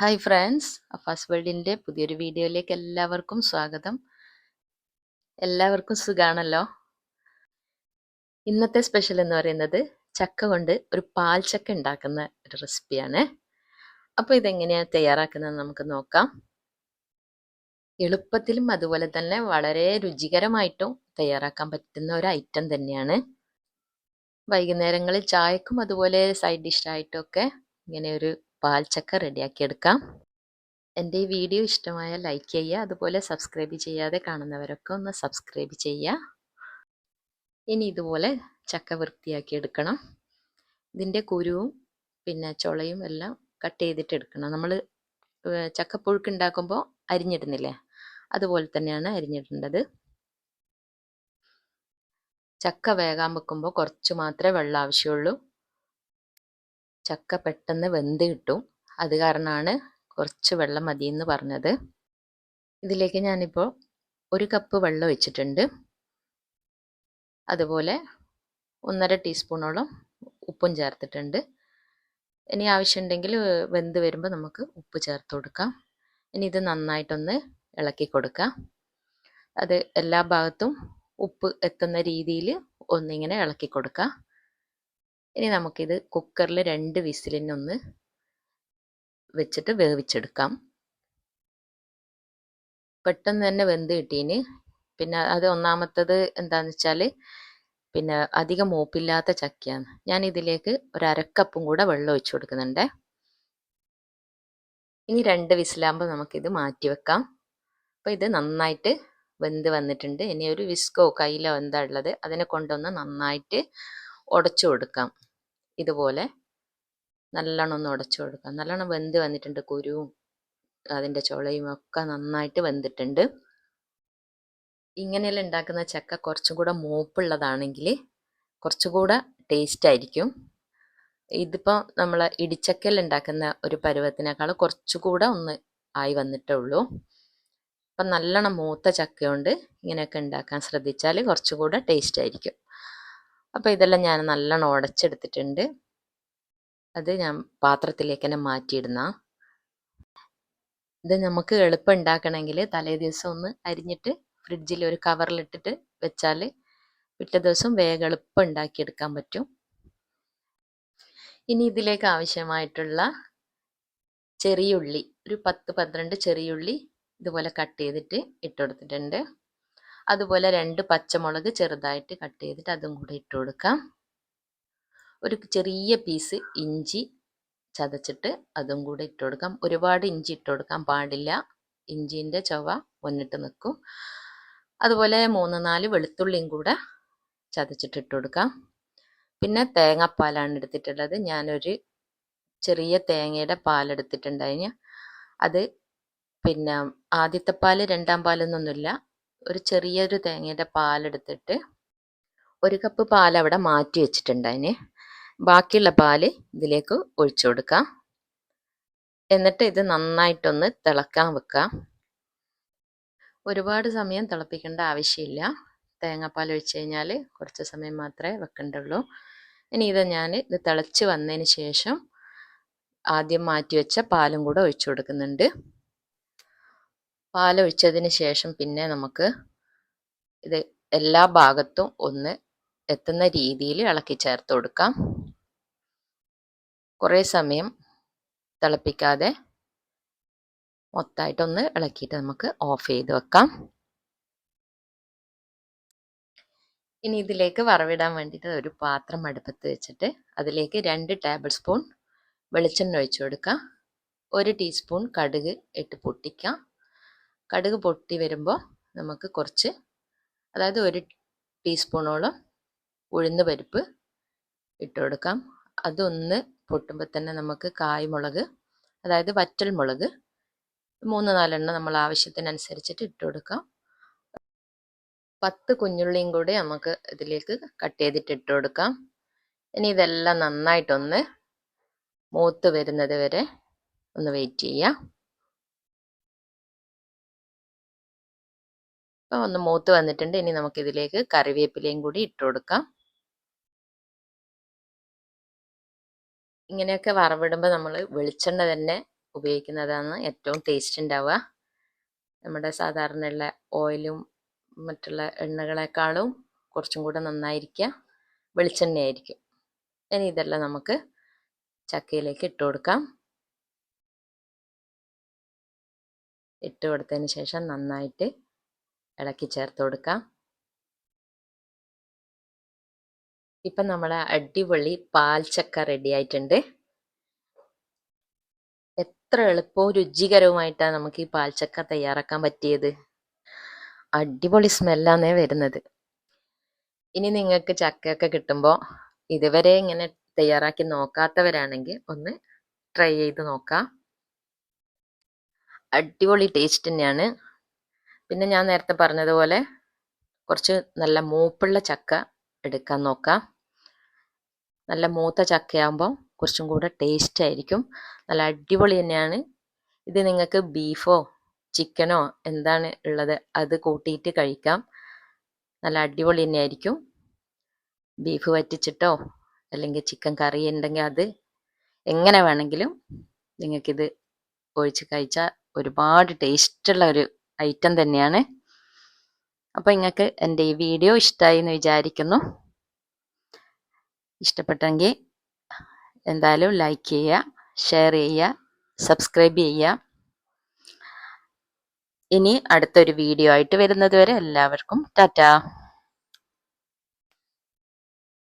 Hi friends Afaz വേൾഡിന്റെ പുതിയൊരു വീഡിയോയിലേക്ക് എല്ലാവർക്കും സ്വാഗതം. എല്ലാവർക്കും സുഖാണല്ലോ? ഇന്നത്തെ സ്പെഷ്യൽ എന്ന് പറയുന്നത് ചക്ക കൊണ്ട് ഒരു പാൽ ചക്ക ഉണ്ടാക്കുന്ന ഒരു റെസിപ്പിയാണ് അപ്പോൾ ഇതെങ്ങനെയാണ് തയ്യാറാക്കുന്നത് നമുക്ക് നോക്കാം. എളുപ്പത്തിലും അതുപോലെ തന്നെ വളരെ രുചികരമായിട്ടും തയ്യാറാക്കാൻ പറ്റുന്ന ഒരു ഐറ്റം തന്നെയാണ്. വൈകുന്നേരങ്ങളിൽ ചായക്കും അതുപോലെ സൈഡ് ഡിഷായിട്ടും ഒക്കെ ഇങ്ങനെ ഒരു പാൽച്ചക്ക റെഡിയാക്കി എടുക്കാം. എന്റെ ഈ വീഡിയോ ഇഷ്ടമായാൽ ലൈക്ക് ചെയ്യുക അതുപോലെ സബ്സ്ക്രൈബ് ചെയ്യാതെ കാണുന്നവരൊക്കെ ഒന്ന് സബ്സ്ക്രൈബ് ചെയ്യുക. ഇനി ഇതുപോലെ ചക്ക വൃത്തിയാക്കി എടുക്കണം. ഇതിന്റെ കുരുവും പിന്നെ ചുളയും എല്ലാം കട്ട് ചെയ്തിട്ട് എടുക്കണം. നമ്മൾ ചക്കപ്പുഴുക്ക് ഉണ്ടാക്കുമ്പോൾ അരിഞ്ഞിടുന്നില്ലേ? അതുപോലെ തന്നെയാണ് അരിഞ്ഞിടേണ്ടത്. ചക്ക വേകാൻ വെക്കുമ്പോൾ കുറച്ച് മാത്രമേ വെള്ളം ആവശ്യമുള്ളൂ. ചക്ക പെട്ടെന്ന് വെന്ത് കിട്ടും. അത് കാരണമാണ് കുറച്ച് വെള്ളം മതി എന്ന് പറഞ്ഞത്. ഇതിലേക്ക് ഞാനിപ്പോൾ ഒരു കപ്പ് വെള്ളം ഒഴിച്ചിട്ടുണ്ട്. അതുപോലെ ഒന്നര ടീസ്പൂണോളം ഉപ്പും ചേർത്തിട്ടുണ്ട്. ഇനി ആവശ്യമുണ്ടെങ്കിൽ വെന്ത് വരുമ്പോൾ നമുക്ക് ഉപ്പ് ചേർത്ത് കൊടുക്കാം. ഇനി ഇത് നന്നായിട്ടൊന്ന് ഇളക്കി കൊടുക്കാം. അത് എല്ലാ ഭാഗത്തും ഉപ്പ് എത്തുന്ന രീതിയിൽ ഒന്നിങ്ങനെ ഇളക്കി കൊടുക്കാം. ഇനി നമുക്കിത് കുക്കറിൽ രണ്ട് വിസിലിനൊന്ന് വെച്ചിട്ട് വേവിച്ചെടുക്കാം. പെട്ടെന്ന് തന്നെ വെന്ത് കിട്ടീന്. പിന്നെ അത് ഒന്നാമത്തത് എന്താണെന്ന് വെച്ചാൽ പിന്നെ അധികം മൂപ്പില്ലാത്ത ചക്കയാണ്. ഞാൻ ഇതിലേക്ക് ഒരു അരക്കപ്പും കൂടെ വെള്ളം ഒഴിച്ചു കൊടുക്കുന്നുണ്ട്. ഇനി രണ്ട് വിസിലാകുമ്പോൾ നമുക്കിത് മാറ്റി വെക്കാം. അപ്പോൾ ഇത് നന്നായിട്ട് വെന്ത് വന്നിട്ടുണ്ട്. ഇനി ഒരു വിസ്കോ കയ്യിലോ എന്താ ഉള്ളത് അതിനെ കൊണ്ടൊന്ന് നന്നായിട്ട് ഉടച്ചു കൊടുക്കാം. ഇതുപോലെ നല്ലോണം ഒന്ന് ഉടച്ചു കൊടുക്കാം. നല്ലോണം വെന്ത് വന്നിട്ടുണ്ട് കുരുവും അതിന്റെ ചുളയും ഒക്കെ നന്നായിട്ട് വെന്തിട്ടുണ്ട്. ഇങ്ങനെയെല്ലാം ഉണ്ടാക്കുന്ന ചക്ക കുറച്ചും കൂടെ മൂപ്പുള്ളതാണെങ്കിൽ കുറച്ചുകൂടെ ടേസ്റ്റ് ആയിരിക്കും ഇതിപ്പോൾ നമ്മൾ ഇടിച്ചക്കയിൽ ഉണ്ടാക്കുന്ന ഒരു പരുവത്തിനേക്കാൾ കുറച്ചുകൂടെ ഒന്ന് ആയി വന്നിട്ടേ ഉള്ളൂ. അപ്പം നല്ലോണം മൂത്ത ചക്കയുണ്ട്. ഇങ്ങനെയൊക്കെ ഉണ്ടാക്കാൻ ശ്രദ്ധിച്ചാൽ കുറച്ചുകൂടെ ടേസ്റ്റ് ആയിരിക്കും അപ്പോൾ ഇതെല്ലാം ഞാൻ നല്ലോണം ഉടച്ചെടുത്തിട്ടുണ്ട് അത് ഞാൻ പാത്രത്തിലേക്ക് തന്നെ മാറ്റിയിടുന്ന. ഇത് നമുക്ക് എളുപ്പം ഉണ്ടാക്കണമെങ്കിൽ തലേ ദിവസം ഒന്ന് അരിഞ്ഞിട്ട് ഫ്രിഡ്ജിൽ ഒരു കവറിലിട്ടിട്ട് വെച്ചാൽ പിറ്റേ ദിവസം വേഗം എളുപ്പം ഉണ്ടാക്കിയെടുക്കാൻ പറ്റും. ഇനി ഇതിലേക്ക് ആവശ്യമായിട്ടുള്ള ചെറിയുള്ളി ഒരു പത്ത് പന്ത്രണ്ട് ചെറിയുള്ളി ഇതുപോലെ കട്ട് ചെയ്തിട്ട് ഇട്ടുകൊടുത്തിട്ടുണ്ട് അതുപോലെ രണ്ട് പച്ചമുളക് ചെറുതായിട്ട് കട്ട് ചെയ്തിട്ട് അതും കൂടെ ഇട്ട് കൊടുക്കാം. ഒരു ചെറിയ പീസ് ഇഞ്ചി ചതച്ചിട്ട് അതും കൂടെ ഇട്ട് കൊടുക്കാം. ഒരുപാട് ഇഞ്ചി ഇട്ട് കൊടുക്കാൻ പാടില്ല. ഇഞ്ചിന്റെ ചൊവ മുന്നിട്ട് നിൽക്കും. അതുപോലെ മൂന്ന് നാല് വെളുത്തുള്ളിയും കൂടെ ചതച്ചിട്ട് ഇട്ട് കൊടുക്കാം. പിന്നെ തേങ്ങാപ്പാലാണ് എടുത്തിട്ടുള്ളത്. ഞാനൊരു ചെറിയ തേങ്ങയുടെ പാലെടുത്തിട്ടുണ്ടായിന് അത് പിന്നെ ആദ്യത്തെ പാൽ രണ്ടാം പാലൊന്നൊന്നുമില്ല ഒരു ചെറിയൊരു തേങ്ങയുടെ പാലെടുത്തിട്ട് ഒരു കപ്പ് പാൽ അവിടെ മാറ്റി വെച്ചിട്ടുണ്ട് അതിന്. ബാക്കിയുള്ള പാൽ ഇതിലേക്ക് ഒഴിച്ചു കൊടുക്കാം. എന്നിട്ട് ഇത് നന്നായിട്ടൊന്ന് തിളക്കാൻ വെക്കാം ഒരുപാട് സമയം തിളപ്പിക്കേണ്ട ആവശ്യമില്ല. തേങ്ങാപ്പാൽ ഒഴിച്ച് കഴിഞ്ഞാൽ കുറച്ച് സമയം മാത്രമേ വെക്കേണ്ടുള്ളൂ. ഇനി ഇത് ഞാൻ ഇത് തിളച്ച് വന്നതിന് ശേഷം ആദ്യം മാറ്റി വെച്ച പാലും കൂടെ ഒഴിച്ചു കൊടുക്കുന്നുണ്ട്. പാലൊഴിച്ചതിന് ശേഷം പിന്നെ നമുക്ക് ഇത് എല്ലാ ഭാഗത്തും ഒന്ന് എത്തുന്ന രീതിയിൽ ഇളക്കി ചേർത്ത് കൊടുക്കാം. കുറേ സമയം തിളപ്പിക്കാതെ മൊത്തമായിട്ടൊന്ന് ഇളക്കിയിട്ട് നമുക്ക് ഓഫ് ചെയ്ത് വെക്കാം. ഇനി ഇതിലേക്ക് വറവിടാൻ വേണ്ടിയിട്ട് ഒരു പാത്രം അടുപ്പത്ത് വെച്ചിട്ട് അതിലേക്ക് രണ്ട് ടേബിൾ സ്പൂൺ വെളിച്ചെണ്ണ ഒഴിച്ചു കൊടുക്കാം. ഒരു ടീസ്പൂൺ കടുക് ഇട്ട് പൊട്ടിക്കാം. കടുക് പൊട്ടി വരുമ്പോൾ നമുക്ക് കുറച്ച് അതായത് ഒരു ടീസ്പൂണോളം ഉഴുന്ന് പരിപ്പ് ഇട്ട് കൊടുക്കാം. അതൊന്ന് പൊട്ടുമ്പോൾ തന്നെ നമുക്ക് കായ്മുളക് അതായത് വറ്റൽ മുളക് മൂന്ന് നാലെണ്ണം നമ്മൾ ആവശ്യത്തിനനുസരിച്ചിട്ട് ഇട്ട് കൊടുക്കാം. പത്ത് കുഞ്ഞുള്ളിയും കൂടി നമുക്ക് ഇതിലേക്ക് കട്ട് ചെയ്തിട്ട് ഇട്ട് കൊടുക്കാം. ഇനി ഇതെല്ലാം നന്നായിട്ടൊന്ന് മൂത്ത് വരുന്നത് വരെ ഒന്ന് വെയിറ്റ് ചെയ്യാം. അപ്പോൾ ഒന്ന് മൂത്ത് വന്നിട്ടുണ്ട്. ഇനി നമുക്കിതിലേക്ക് കറിവേപ്പിലയും കൂടി ഇട്ട് കൊടുക്കാം. ഇങ്ങനെയൊക്കെ വറവിടുമ്പോൾ നമ്മൾ വെളിച്ചെണ്ണ തന്നെ ഉപയോഗിക്കുന്നതാണ് ഏറ്റവും ടേസ്റ്റ് ഉണ്ടാവുക നമ്മുടെ സാധാരണയുള്ള ഓയിലും മറ്റുള്ള എണ്ണകളെക്കാളും കുറച്ചും കൂടെ നന്നായിരിക്കുക. വെളിച്ചെണ്ണയായിരിക്കും. ഇനി ഇതെല്ലാം നമുക്ക് ചക്കയിലേക്ക് ഇട്ട് കൊടുക്കാം. ഇട്ട് കൊടുത്തതിന് ശേഷം നന്നായിട്ട് ഇളക്കി ചേർത്ത് കൊടുക്കാം. ഇപ്പം നമ്മളെ അടിപൊളി പാൽച്ചക്ക ചക്ക റെഡി ആയിട്ടുണ്ട്. എത്ര എളുപ്പവും രുചികരവുമായിട്ടാണ് നമുക്ക് ഈ പാൽച്ചക്ക തയ്യാറാക്കാൻ പറ്റിയത്. അടിപൊളി സ്മെല്ലാന്നേ വരുന്നത്. ഇനി നിങ്ങൾക്ക് ചക്കയൊക്കെ കിട്ടുമ്പോൾ ഇതുവരെ ഇങ്ങനെ തയ്യാറാക്കി നോക്കാത്തവരാണെങ്കിൽ ഒന്ന് ട്രൈ ചെയ്ത് നോക്കാം. അടിപൊളി ടേസ്റ്റ് തന്നെയാണ്. പിന്നെ ഞാൻ നേരത്തെ പറഞ്ഞതുപോലെ കുറച്ച് നല്ല മൂപ്പുള്ള ചക്ക എടുക്കാൻ നോക്കാം. നല്ല മൂത്ത ചക്കയാകുമ്പോൾ കുറച്ചും കൂടെ ടേസ്റ്റ് ആയിരിക്കും. നല്ല അടിപൊളി തന്നെയാണ്. ഇത് നിങ്ങൾക്ക് ബീഫോ ചിക്കനോ എന്താണ് ഉള്ളത് അത് കൂട്ടിയിട്ട് കഴിക്കാം. നല്ല അടിപൊളി തന്നെയായിരിക്കും. ബീഫ് വറ്റിച്ചിട്ടോ അല്ലെങ്കിൽ ചിക്കൻ കറി ഉണ്ടെങ്കിൽ അത് എങ്ങനെ വേണമെങ്കിലും നിങ്ങൾക്കിത് ഒഴിച്ച് കഴിച്ചാൽ ഒരുപാട് ടേസ്റ്റുള്ള ഒരു ഐറ്റം തന്നെയാണ്. അപ്പോൾ നിങ്ങൾക്ക് എന്റെ ഈ വീഡിയോ ഇഷ്ടമായി എന്ന് വിചാരിക്കുന്നു. ഇഷ്ടപ്പെട്ടെങ്കിൽ എന്തായാലും ലൈക്ക് ചെയ്യുക ഷെയർ ചെയ്യുക സബ്സ്ക്രൈബ് ചെയ്യുക. ഇനി അടുത്തൊരു വീഡിയോ ആയിട്ട് വരുന്നത് വരെ എല്ലാവർക്കും ടാറ്റാ.